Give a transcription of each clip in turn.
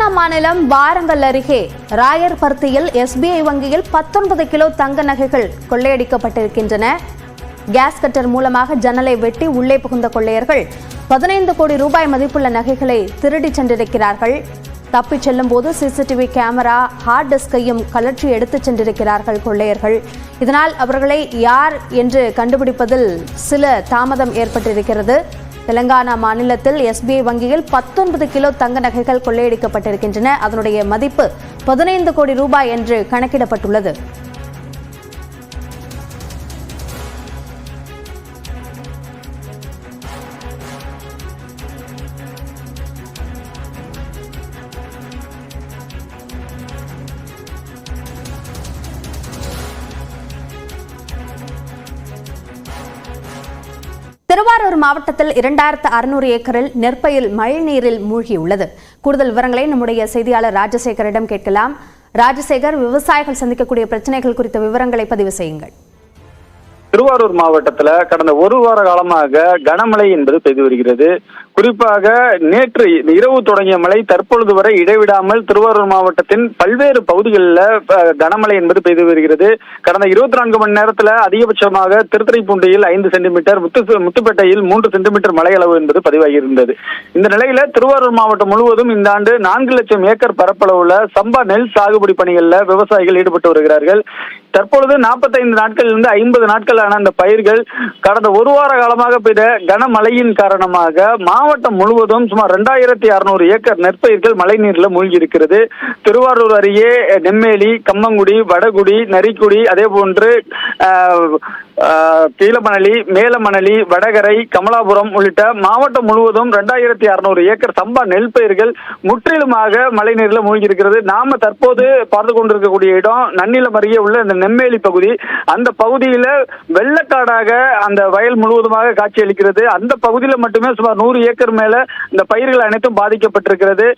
மாநிலம் வாரங்கல் அருகே ராயர்பர்த்தியில் எஸ்பிஐ வங்கியில் பத்தொன்பது கிலோ தங்க நகைகள் கொள்ளையடிக்கப்பட்டிருக்கின்றன. கேஸ் கட்டர் மூலமாக ஜன்னலை வெட்டி உள்ளே புகுந்த கொள்ளையர்கள் பதினைந்து கோடி ரூபாய் மதிப்புள்ள நகைகளை திருடி சென்றிருக்கிறார்கள். தப்பிச் செல்லும் போது சிசிடிவி கேமரா ஹார்ட் டிஸ்கையும் கலற்றி எடுத்துச் சென்றிருக்கிறார்கள் கொள்ளையர்கள். இதனால் அவர்களை யார் என்று கண்டுபிடிப்பதில் சில தாமதம் ஏற்பட்டிருக்கிறது. தெலங்கானா மாநிலத்தில் எஸ்பிஐ வங்கியில் பத்தொன்பது கிலோ தங்க நகைகள் கொள்ளையடிக்கப்பட்டிருக்கின்றன. அதனுடைய மதிப்பு பதினைந்து கோடி ரூபாய் என்று கணக்கிடப்பட்டுள்ளது. திருவாரூர் மாவட்டத்தில் இரண்டாயிரத்து அறுநூறு ஏக்கரில் நெற்பயிர் மழைநீரில் மூழ்கியுள்ளது. கூடுதல் விவரங்களை நம்முடைய செய்தியாளர் ராஜசேகரிடம் கேட்கலாம். ராஜசேகர் விவசாயிகள் சந்திக்கக்கூடிய பிரச்சனைகள் குறித்த விவரங்களை பதிவு செய்யுங்கள். திருவாரூர் மாவட்டத்தில் கடந்த ஒரு வார காலமாக கனமழை என்பது பெய்து வருகிறது. குறிப்பாக நேற்று இரவு தொடங்கிய மழை தற்பொழுது வரை இடைவிடாமல் திருவாரூர் மாவட்டத்தின் பல்வேறு பகுதிகளில் கனமழை என்பது பெய்து வருகிறது. கடந்த இருபத்தி நான்கு மணி நேரத்தில் அதிகபட்சமாக திருத்துறைப்பூண்டியில் ஐந்து சென்டிமீட்டர் முத்து முத்துப்பேட்டையில் மூன்று சென்டிமீட்டர் மழை அளவு என்பது பதிவாகியிருந்தது இந்த நிலையில திருவாரூர் மாவட்டம் முழுவதும் இந்த ஆண்டு நான்கு லட்சம் ஏக்கர் பரப்பளவுல சம்பா நெல் சாகுபடி பணிகளில் விவசாயிகள் ஈடுபட்டு வருகிறார்கள். தற்பொழுது நாற்பத்தைந்து நாட்களிலிருந்து ஐம்பது நாட்களான அந்த பயிர்கள் கடந்த ஒரு வார காலமாக பெய்த கனமழையின் காரணமாக மா மாவட்டம் முழுவதும் சுமார் ரெண்டாயிரத்தி அறுநூறு ஏக்கர் நெற்பயிர்கள் மழைநீரில் மூழ்கி இருக்கிறது திருவாரூர் அருகே நெம்மேலி கம்மங்குடி வடகுடி நரிக்குடி அதே போன்று கீழமணலி மேலமணலி வடகரை கமலாபுரம் உள்ளிட்ட மாவட்டம் முழுவதும் ரெண்டாயிரத்தி அறுநூறு ஏக்கர் சம்பா நெல் பயிர்கள் முற்றிலுமாக மழைநீரில் மூழ்கி இருக்கிறது நாம தற்போது பார்த்து கொண்டிருக்கக்கூடிய இடம் நன்னிலம் அருகே உள்ள இந்த நெம்மேலி பகுதி. அந்த பகுதியில வெள்ளக்காடாக அந்த வயல் முழுவதுமாக காட்சியளிக்கிறது. அந்த பகுதியில மட்டுமே சுமார் நூறு ஏக்கர் மேல இந்த பயிர்கள் அனைத்தும் பாதிக்கப்பட்டிருக்கிறது.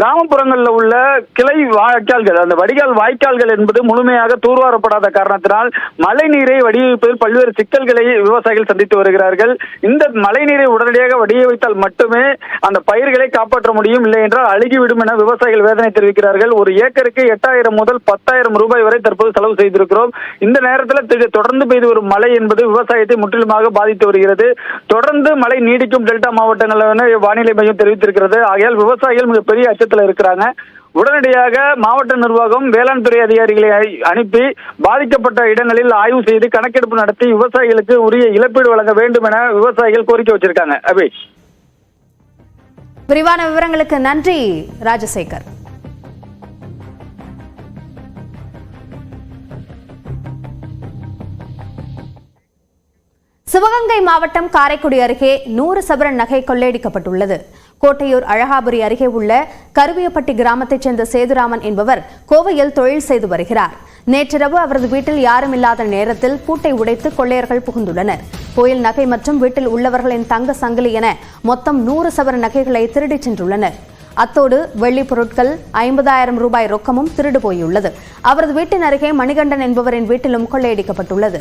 கிராமப்புறங்களில் உள்ள கிளை வாய்க்கால்கள் அந்த வடிகால் வாய்க்கால்கள் என்பது முழுமையாக தூர்வாரப்படாத காரணத்தினால் மழை நீரை வடிவமைப்பதில் பல்வேறு சிக்கல்களை விவசாயிகள் சந்தித்து வருகிறார்கள். இந்த மழை நீரை உடனடியாக வடிவமைத்தால் மட்டுமே அந்த பயிர்களை காப்பாற்ற முடியும். இல்லை என்றால் அழுகிவிடும் என விவசாயிகள் வேதனை தெரிவிக்கிறார்கள். ஒரு ஏக்கருக்கு எட்டாயிரம் முதல் பத்தாயிரம் ரூபாய் வரை தற்போது செலவு செய்திருக்கிறோம். இந்த நேரத்தில் தொடர்ந்து பெய்து வரும் மழை என்பது விவசாயத்தை முற்றிலுமாக பாதித்து வருகிறது. தொடர்ந்து மழை நீடிக்கும் டெல்டா மாவட்டங்கள் வானிலை மையம் தெரிவித்திருக்கிறது. ஆகையால் விவசாயிகள் மிகப்பெரிய அச்சத்தில் இருக்கிறாங்க. உடனடியாக மாவட்ட நிர்வாகம் வேளாண் துறை அதிகாரிகளை அனுப்பி பாதிக்கப்பட்ட இடங்களில் ஆய்வு செய்து கணக்கெடுப்பு நடத்தி விவசாயிகளுக்கு உரிய இழப்பீடு வழங்க வேண்டும் என விவசாயிகள் கோரிக்கை வச்சிருக்காங்க. அபி. விரிவான விவரங்களுக்கு நன்றி ராஜசேகர். சிவகங்கை மாவட்டம் காரைக்குடி அருகே நூறு சபரன் நகை கொள்ளையடிக்கப்பட்டுள்ளது. கோட்டையூர் அழகாபுரி அருகே உள்ள கருவியப்பட்டி கிராமத்தைச் சேர்ந்த சேதுராமன் என்பவர் கோவையில் தொழில் செய்து வருகிறார். நேற்றிரவு அவரது வீட்டில் யாரும் இல்லாத நேரத்தில் பூட்டை உடைத்து கொள்ளையர்கள் புகுந்துள்ளனர். கோயில் நகை மற்றும் வீட்டில் உள்ளவர்களின் தங்க சங்கிலி என மொத்தம் நூறு சவரன் நகைகளை திருடிச் சென்றுள்ளனர். அத்தோடு வெள்ளி பொருட்கள் ஐம்பதாயிரம் ரூபாய் ரொக்கமும் திருடு போயுள்ளது. அவரது வீட்டின் அருகே மணிகண்டன் என்பவரின் வீட்டிலும் கொள்ளையடிக்கப்பட்டுள்ளது.